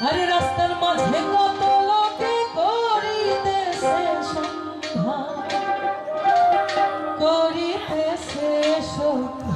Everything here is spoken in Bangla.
আরে রাস্তার মাঝে কত লোকে করিতেছে সন্ধ্যা। করিতেছে সন্ধ্যা।